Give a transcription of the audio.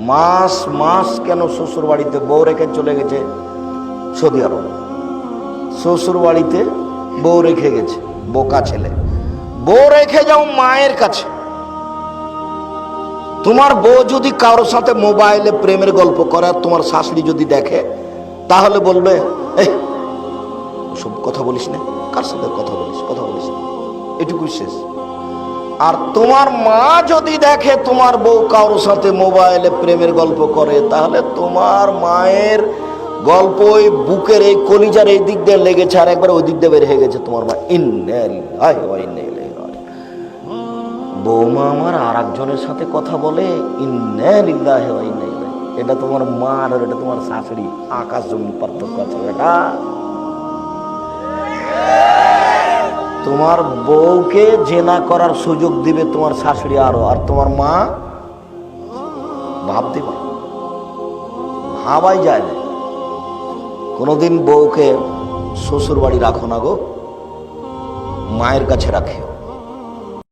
মাস মাস কেন শ্বশুর বাড়িতে বউ রেখে চলে গেছে? Saudi Arab. শ্বশুর বাড়িতে বউ রেখে গেছে, বোকা ছেলে। বউ রেখে যাও মায়ের কাছে। তোমার বউ যদি কারোর সাথে মোবাইলে প্রেমের গল্প করে তোমার শাশুড়ি যদি দেখে, তাহলে বলবে, এই সব কথা বলিস না, কার সাথে কথা বলিস কথা বলিস না। এটুকুই শেষ। আর তোমার মা যদি দেখে তোমার বউ কারোর সাথে মোবাইলে প্রেমের গল্প করে, তাহলে তোমার মায়ের গল্প ওই বুকের এই কলিজার এই দিক দিয়ে লেগেছে আর একবার ওই দিক দিয়ে বের হয়ে গেছে তোমার মা। বৌমা আমার আর একজনের সাথে কথা বলে। এটা তোমার মা আর এটা তোমার শাশুড়ি, আকাশ জমিন পার্থক্য আছে এটা তোমার বউকে জেনা করার সুযোগ দিবে তোমার শাশুড়ি আরও, আর তোমার মা ভাব পারে ভাবাই যায় না। কোনোদিন বউকে শ্বশুর বাড়ি রাখো না গো, মায়ের কাছে রাখে